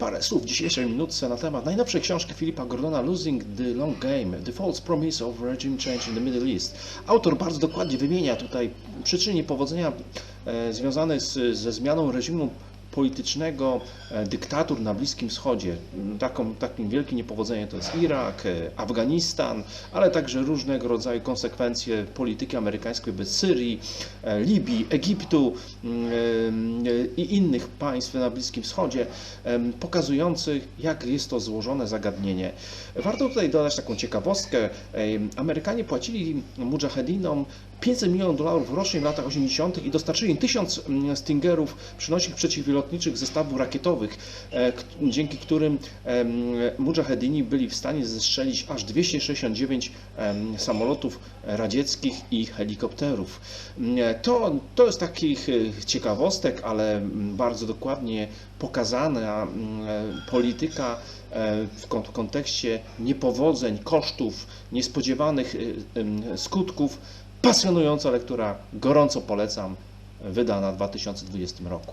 Parę słów w dzisiejszej minutce na temat najnowszej książki Filipa Gordona Losing the Long Game The False Promise of Regime Change in the Middle East. Autor bardzo dokładnie wymienia tutaj przyczyny niepowodzenia e, związane z, ze zmianą reżimu politycznego e, dyktatur na Bliskim Wschodzie. Taką, takim wielkim niepowodzeniem to jest Irak, e, Afganistan, ale także różnego rodzaju konsekwencje polityki amerykańskiej wobec Syrii, e, Libii, Egiptu mm, i innych państw na Bliskim Wschodzie, pokazujących, jak jest to złożone zagadnienie. Warto tutaj dodać taką ciekawostkę. Amerykanie płacili mujahedinom 500 milionów dolarów rocznie w latach 80. i dostarczyli im 1000 mm, Stingerów przynosik przeciwlotniczych zestawów rakietowych, e, dzięki którym mujahedini byli w stanie zestrzelić aż 269 em, samolotów radzieckich i helikopterów. To, to jest takich e, ciekawostek, ale bardzo dokładnie pokazana e, polityka w kon- w kontekście niepowodzeń, kosztów, niespodziewanych skutków. Pasjonująca lektura, gorąco polecam, wydana w 2020 roku.